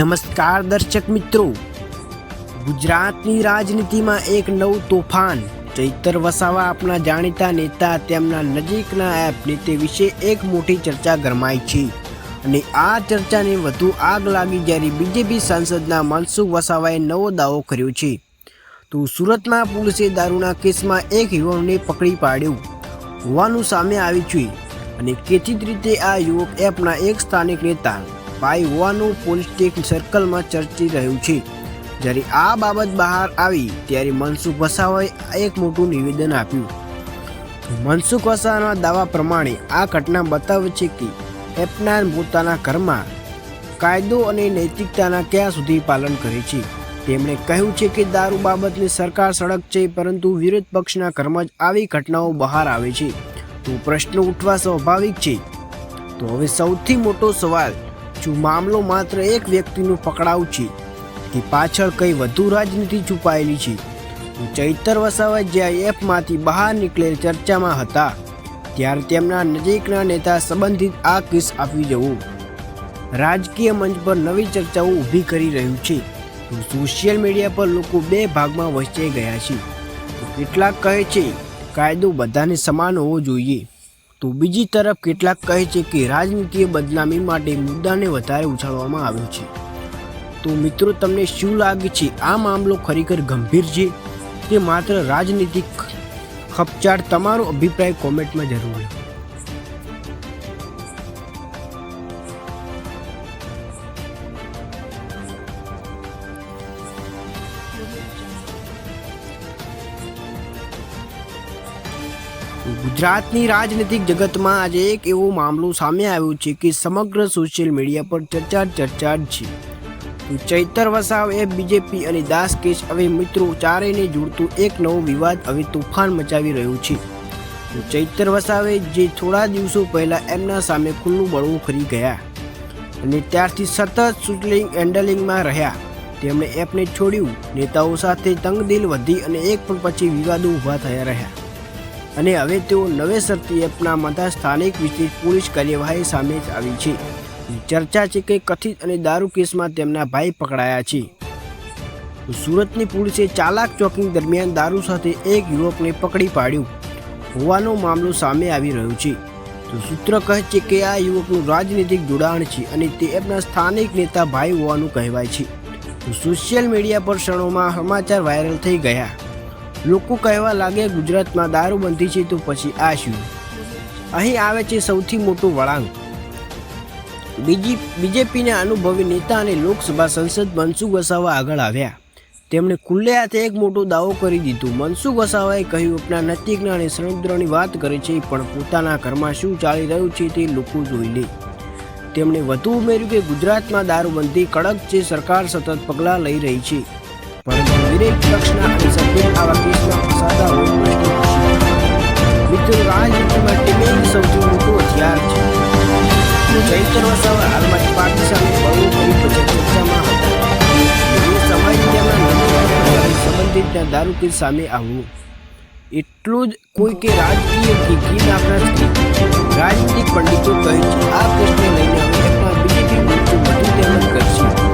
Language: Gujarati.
નમસ્કાર દર્શક મિત્રો. ગુજરાતની રાજનીતિમાં એક નવું તોફાન. ચૈતર વસાવા આપણા જાણીતા નેતા તેમના નજીકના એપ નીતિ વિશે એક મોટી ચર્ચા ગરમાઈ છે. અને આ ચર્ચાને વધુ આગ લાગી જ્યારે બીજેપી સાંસદના મનસુખ વસાવાએ નવો દાવો કર્યો છે. તો સુરતમાં પોલીસે દારૂના કેસમાં એક યુવાનને પકડી પાડ્યું. હોવાનું સામે આવ્યું છે. અને કેચિત રીતે આ યુવક એપના એક સ્થાનિક નેતા ભાઈ હોવાનું પોલીસ સર્કલમાં ચર્ચી રહ્યું છે. જ્યારે આ બાબત બહાર આવી, ત્યારે મનસુખ વસાવાએ એક મોટું નિવેદન આપ્યું. મનસુખ વસાવાના દાવા પ્રમાણે આ ઘટના બતાવે છે કે એપના પોતાના ઘરમાં કાયદો અને નૈતિકતાના ક્યાં સુધી પાલન કરે છે. તેમણે કહ્યું છે કે દારૂ બાબતની સરકાર સડક છે, પરંતુ વિરોધ પક્ષના ઘરમાં જ આવી ઘટનાઓ બહાર આવે છે. તો પ્રશ્ન ઉઠવા સ્વાભાવિક છે. તો હવે સૌથી મોટો સવાલ શું મામલો માત્ર એક વ્યક્તિનું પકડાવ છે કે પાછળ કઈ વધુ રાજનીતિ છુપાયેલી છે. તો ચૈતર વસાવા જ્યાં એપમાંથી બહાર નીકળેલ ચર્ચામાં હતા, ત્યારે તેમના નજીકના નેતા સંબંધિત આ કેસ આપી જવું. રાજકીય મંચ પર નવી ચર્ચાઓ ઊભી કરી રહ્યું છે. તો સોશિયલ મીડિયા પર લોકો બે ભાગમાં વહેંચાઈ ગયા છે. તો કેટલાક કહે છે, કાયદો બધાને સમાન હોવો જોઈએ. તો બીજી તરફ કેટલાક કહે છે કે રાજનીતિએ બદનામી માટે મુદ્દાને વધારે ઉછાળવામાં આવ્યો છે તો મિત્રો, તમને શું લાગે છે, આ મામલો ખરેખર ગંભીર છે કે માત્ર રાજનીતિક ખપચાટ તમારો અભિપ્રાય કોમેન્ટમાં જરૂર લખો. ગુજરાતની રાજનીતિક જગતમાં આજે એક એવો મામલો સામે આવ્યો છે કે સમગ્ર સોશિયલ મીડિયા પર ચર્ચા ચર્ચા છે. ચૈતર વસાવ એ બીજેપી અને દાસ કેસ હવે મિત્રો ચારેયને જોડતું એક નવો વિવાદ હવે તોફાન મચાવી રહ્યું છે. ચૈતર વસાવે જે થોડા દિવસો પહેલાં એમના સામે ખુલ્લું બળવું ફરી ગયા. અને ત્યારથી સતત શૂટિંગ હેન્ડલિંગમાં રહ્યા. તેમણે એપને છોડ્યું, નેતાઓ સાથે તંગદિલ વધી અને એક પણ પછી વિવાદો ઊભા થયા રહ્યા. અને હવે તેઓ નવેસરથી એપના મતા સ્થાનિક વિશેષ પોલીસ કાર્યવાહી સામે આવી છે. ચર્ચા છે કે કથિત અને દારૂ કેસમાં તેમના ભાઈ પકડાયા છે. સુરતની પોલીસે ચાલાક ચોકિંગ દરમિયાન દારૂ સાથે એક યુવકને પકડી પાડ્યું. હોવાનો મામલો સામે આવી રહ્યો છે. તો સૂત્ર કહે છે કે આ યુવકનું રાજનીતિક જોડાણ છે અને તે એમના સ્થાનિક નેતા ભાઈ હોવાનું કહેવાય છે. સોશિયલ મીડિયા પર ક્ષણોમાં સમાચાર વાયરલ થઈ ગયા. લોકો કહેવા લાગે ગુજરાતમાં દારૂબંધી છે તો પછી આ શું? અહીં આવે છે સૌથી મોટું વળાંક. બીજી, બીજેપીના અનુભવી નેતા અને લોકસભા સંસદ મનસુખ વસાવા આગળ આવ્યા. તેમણે ખુલ્લે હાથે એક મોટો દાવો કરી દીધો. મનસુખ વસાવાએ કહ્યું આપણા નૈતિકના અને સમુદ્રની વાત કરે છે, પણ પોતાના ઘરમાં શું ચાલી રહ્યું છે તે લોકો જોઈ લે. તેમણે વધુ ઉમેર્યું કે ગુજરાતમાં દારૂબંધી કડક છે, સરકાર સતત પગલાં લઈ રહી છે. પરંતુ વિરોધ પક્ષના સભ્યો આવા પ્રશ્ન રાજનીતિમાં ટીમિંગ સૌથી મોટું હથિયાર છે તો ચૈતર વસાવા હાલમાં જ સામે આવવું એટલું જ કોઈ કે રાજકીય ઘી નાખનાર રાજનીતિક પંડિતો કહે છે આ કેસને લઈને હવે એમના બીજેપી વધુ તેમજ કરશે